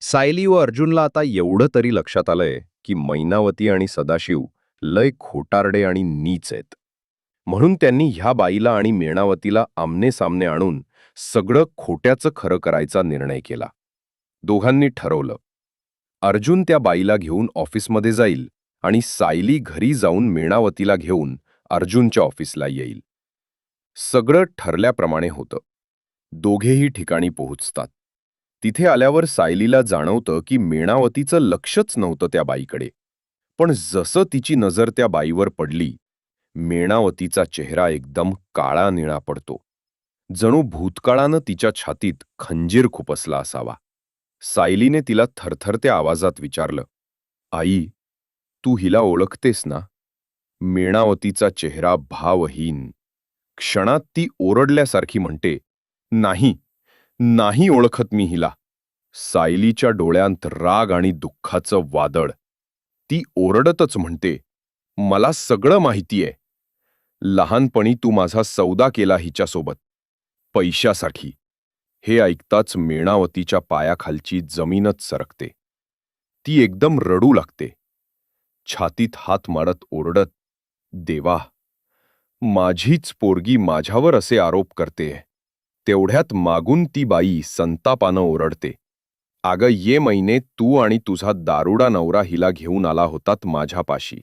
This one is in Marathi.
सायली व अर्जुनला आता एवढं तरी लक्षात आलंय की मैनावती आणि सदाशिव लय खोटारडे आणि नीच आहेत. म्हणून त्यांनी ह्या बाईला आणि मेणावतीला आमने सामने आणून सगळं खोट्याचं खरं करायचा निर्णय केला. दोघांनी ठरवलं. अर्जुन त्या बाईला घेऊन ऑफिसमध्ये जाईल आणि सायली घरी जाऊन मेणावतीला घेऊन अर्जुनच्या ऑफिसला येईल. सगळं ठरल्याप्रमाणे होतं. दोघेही ठिकाणी पोहोचतात. तिथे आल्यावर सायलीला जाणवतं की मेणावतीचं लक्षच नव्हतं त्या बाईकडे. पण जसं तिची नजर त्या बाईवर पडली मेणावतीचा चेहरा एकदम काळा निळा पडतो. जणू भूतकाळानं तिच्या छातीत खंजीर खुपसला असावा. सायलीने तिला थरथरत्या आवाजात विचारलं आई तू हिला ओळखतेस ना? मेणावतीचा चेहरा भावहीन. क्षणात ती ओरडल्यासारखी म्हणते नाही नाही ओळखत मी हिला. सायलीच्या डोळ्यांत राग आणि दुःखाचं वादळ. ती ओरडतच म्हणते मला सगळं माहितीये. लहानपणी तू माझा सौदा केला हिच्यासोबत. पैशासाठी. हे ऐकताच मेणावतीच्या पायाखालची जमीनच सरकते. ती एकदम रडू लागते. छातीत हात मारत ओरडत देवा माझीच पोरगी माझ्यावर असे आरोप करते तेवढ्यात मागून ती बाई संतापानं ओरडते. अगं ये महिने तू आणि तुझा दारुडा नवरा हिला घेऊन आला होतात माझ्यापाशी.